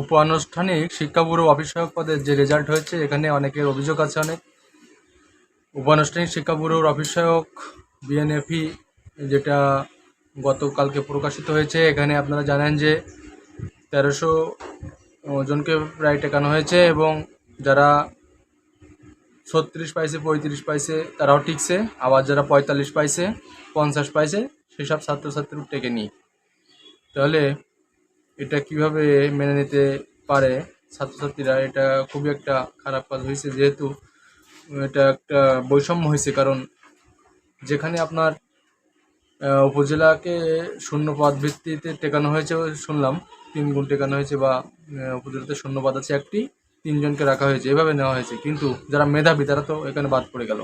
উপানুষ্ঠানিক শিক্ষা ব্যুরো অফিসসহায়ক পদের যে রেজাল্ট হয়েছে, এখানে অনেকের অভিযোগ আছে অনেক। উপানুষ্ঠানিক শিক্ষা ব্যুরোর অফিসসহায়ক বিএনএফি যেটা গতকালকে প্রকাশিত হয়েছে, এখানে আপনারা জানেন যে তেরোশো জনকে প্রায় টেকানো হয়েছে এবং যারা ছত্রিশ পাইছে, পঁয়ত্রিশ পাইছে, তারাও টিকছে। আবার যারা পঁয়তাল্লিশ পাইছে, পঞ্চাশ পাইছে, সেসব ছাত্রছাত্রী টেকে নি তাহলে এটা কীভাবে মেনে নিতে পারে ছাত্রছাত্রীরা? এটা খুবই একটা খারাপ কাজ হয়েছে যেহেতু এটা একটা বৈষম্য হয়েছে, কারণ যেখানে আপনার উপজেলাকে শূন্য পদ ভিত্তিতে টেকানো হয়েছে শুনলাম, তিন গুণ টেকানো হয়েছে বা উপজেলাতে শূন্য পদ আছে একটি, তিনজনকে রাখা হয়েছে, এভাবে নেওয়া হয়েছে। কিন্তু যারা মেধাবী তারা তো এখানে বাদ পড়ে গেল।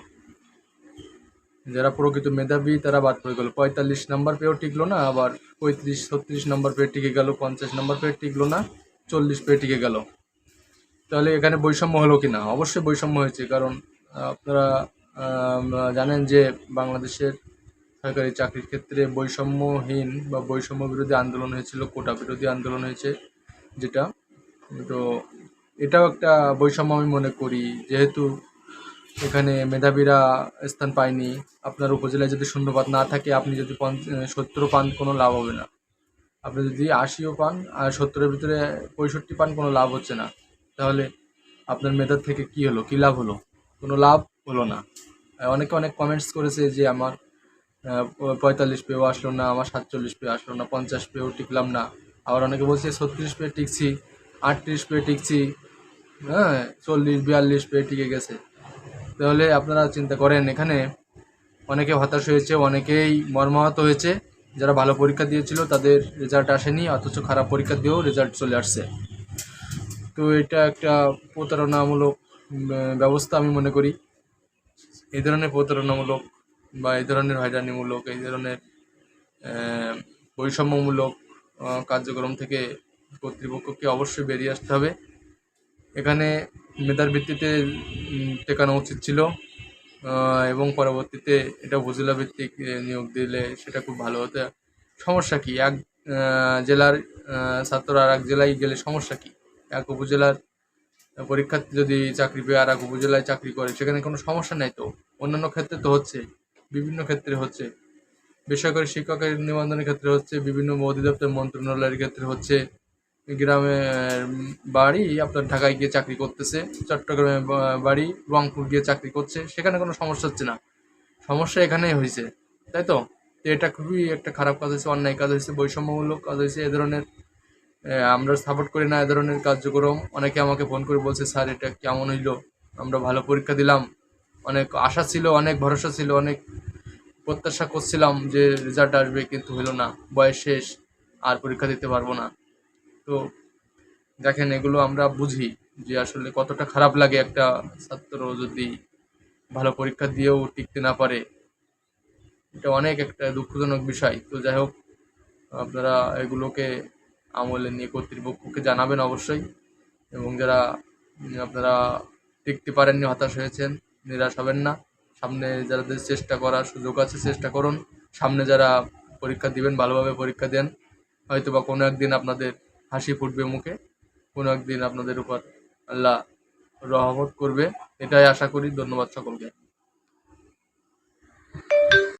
যারা প্রকৃত মেধাবী, তারা বাদ পড়ে গেল। পঁয়তাল্লিশ নাম্বার পেয়েও টিকলো না, আবার পঁয়ত্রিশ, ছত্রিশ নাম্বার পেয়ে টিকে গেল, পঞ্চাশ নাম্বার পেয়ে টিকলো না, চল্লিশ পেয়ে টিকে গেল। তাহলে এখানে বৈষম্য হলো কি না? অবশ্যই বৈষম্য হয়েছে, কারণ আপনারা জানেন যে বাংলাদেশের সরকারি চাকরির ক্ষেত্রে বৈষম্যহীন বা বৈষম্য বিরোধী আন্দোলন হয়েছিল, কোটা বিরোধী আন্দোলন হয়েছে যেটা। তো এটাও একটা বৈষম্য আমি মনে করি, যেহেতু এখানে মেধাবীরা স্থান পায়নি। আপনার উপজেলায় যদি শূন্যপাত না থাকে, আপনি যদি সত্তর পান, কোনো লাভ হবে না। আপনি যদি আশিও পান, আর সত্তরের ভিতরে পঁয়ষট্টি পান, কোনো লাভ হচ্ছে না। তাহলে আপনার মেধার থেকে কি হলো? কি লাভ হলো? কোনো লাভ হলো না। অনেকে অনেক কমেন্টস করেছে যে আমার পঁয়তাল্লিশ পেয়েও আসলো না, আমার সাতচল্লিশ পেয়ে আসলো না, পঞ্চাশ পেয়েও টিকলাম না। আবার অনেকে বলছে, ছত্রিশ পেয়ে টিকছি, আটত্রিশ পেয়ে টিকছি হ্যাঁ চল্লিশ, বিয়াল্লিশ পেয়ে টিকে গেছে। তাহলে আপনারা চিন্তা করেন, এখানে অনেকে হতাশ হয়েছে, অনেকেই মর্মাহত হয়েছে। যারা ভালো পরীক্ষা দিয়েছিল, তাদের রেজাল্ট আসেনি, অথচ খারাপ পরীক্ষা দিয়েও রেজাল্ট চলে আসছে। তো এটা একটা প্রতারণামূলক ব্যবস্থা আমি মনে করি। এই ধরনের প্রতারণামূলক বা এই ধরনের হয়রানিমূলক, এই ধরনের বৈষম্যমূলক কার্যক্রম থেকে কর্তৃপক্ষকে অবশ্যই বেরিয়ে আসতে হবে। এখানে মেধার ভিত্তিতে টেকানো উচিত ছিল। এবং পরবর্তীতে এটা উপজেলা ভিত্তিক নিয়োগ দিলে সেটা খুব ভালো হতো। সমস্যা কি? এক জেলার ছাত্ররা আর এক জেলায় গেলে সমস্যা কি? এক উপজেলার পরীক্ষার্থী যদি চাকরি পেয়ে আর এক উপজেলায় চাকরি করে, সেখানে কোনো সমস্যা নাই তো? অন্যান্য ক্ষেত্রে তো হচ্ছে, বিভিন্ন ক্ষেত্রে হচ্ছে। বেসরকারি শিক্ষকের নিবন্ধনের ক্ষেত্রে হচ্ছে, বিভিন্ন অধিদপ্তর মন্ত্রণালয়ের ক্ষেত্রে হচ্ছে। গ্রামের বাড়ি, আপনার ঢাকায় গিয়ে চাকরি করতেছে চট্টগ্রামে বাড়ি, রংপুর গিয়ে চাকরি করছে, সেখানে কোনো সমস্যা হচ্ছে না। সমস্যা এখানেই হয়েছে, তাই তো? তো এটা খুবই একটা খারাপ কাজ হয়েছে, অন্যায় কাজ হয়েছে, বৈষম্যমূলক কাজ হয়েছে এ ধরনের। আমরা সাপোর্ট করি না এ ধরনের কার্যক্রম। অনেকে আমাকে ফোন করে বলছে, স্যার, এটা কেমন হইল? আমরা ভালো পরীক্ষা দিলাম। অনেক আশা ছিল, অনেক ভরসা ছিল, অনেক প্রত্যাশা করছিলাম যে রেজাল্ট আসবে, কিন্তু হলো না। বয়স শেষ, আর পরীক্ষা দিতে পারব না। তো দেখেন, এগুলো আমরা বুঝি যে আসলে কতটা খারাপ লাগে একটা ছাত্র যদি ভালো পরীক্ষা দিয়েও টিকতে না পারে। এটা অনেক একটা দুঃখজনক বিষয়। তো যাই হোক, আপনারা এগুলোকে আমলে নিয়ে কর্তৃপক্ষকে জানাবেন অবশ্যই। এবং যারা আপনারা টিকতে পারেননি, হতাশ হয়েছেন, নিরাশ হবেন না। সামনে যাদের চেষ্টা করার সুযোগ আছে, চেষ্টা করুন। সামনে যারা পরীক্ষা দিবেন, ভালোভাবে পরীক্ষা দেন। হয়তো বা কোনো একদিন আপনাদের হাসি ফুটবে মুখে। কোনো একদিন আপনাদের উপর আল্লাহ রহমত করবে, এটাই আশা করি। ধন্যবাদ সকলকে।